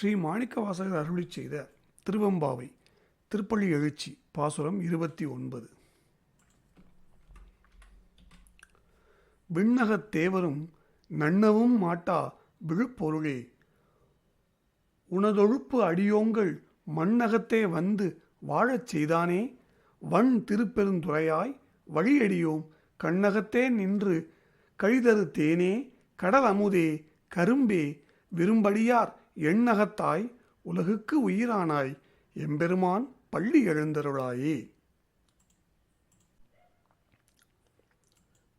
ஸ்ரீ மாணிக்கவாசகர் அருளி செய்த திருவம்பாவை திருப்பள்ளி எழுச்சி பாசுரம் இருபத்தி ஒன்பது. விண்ணகத் தேவரும் நன்னவும் மாட்டா விழுப்பொருளே. உனதொழுப்பு அடியோங்கள் மண்ணகத்தே வந்து வாழச் செய்தானே. வன் திருப்பெருந்துறையாய் வழியடியோம் கண்ணகத்தே நின்று கழிதரு தேனே. கடல் அமுதே கரும்பே விரும்படியார் எண்ணகத்தாய் உலகுக்கு உயிரானாய் எம்பெருமான் பள்ளி எழுந்தருளாயே.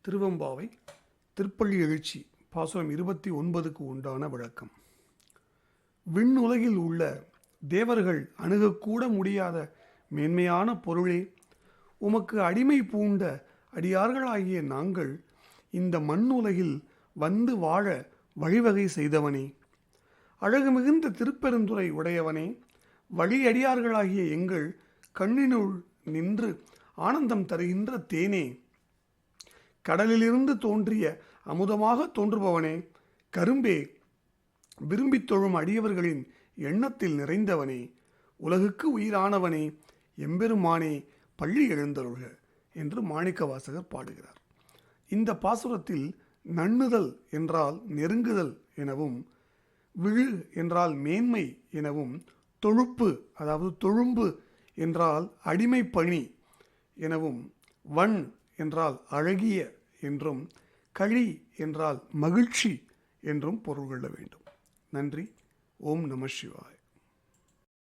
திருவம்பாவை திருப்பள்ளி எழுச்சி பாசுரம் இருபத்தி ஒன்பதுக்கு உண்டான விளக்கம். விண்ணுலகில் உள்ள தேவர்கள் அணுகக்கூட முடியாத மேன்மையான பொருளே. உமக்கு அடிமை பூண்ட அடியார்களாகிய நாங்கள் இந்த மண்ணுலகில் வந்து வாழ வழிவகை செய்தவனே. அழகு மிகுந்த திருப்பெருந்துறை உடையவனே வழியடியார்களாகிய எங்கள் கண்ணினுள் நின்று ஆனந்தம் தருகின்ற தேனே. கடலிலிருந்து தோன்றிய அமுதமாக தோன்றுபவனே கரும்பே விரும்பித் தொழும் அடியவர்களின் எண்ணத்தில் நிறைந்தவனே உலகுக்கு உயிரானவனே எம்பெருமானே பள்ளி எழுந்தருள்க என்று மாணிக்க வாசகர் பாடுகிறார். இந்த பாசுரத்தில் நண்ணுதல் என்றால் நெருங்குதல் எனவும் விழு என்றால் மேன்மை எனவும் தொழுப்பு அதாவது தொழும்பு என்றால் அடிமை பணி எனவும் வன் என்றால் அழகிய என்றும் களி என்றால் மகிழ்ச்சி என்றும் பொருள் கொள்ள வேண்டும். நன்றி. ஓம் நம சிவாய்.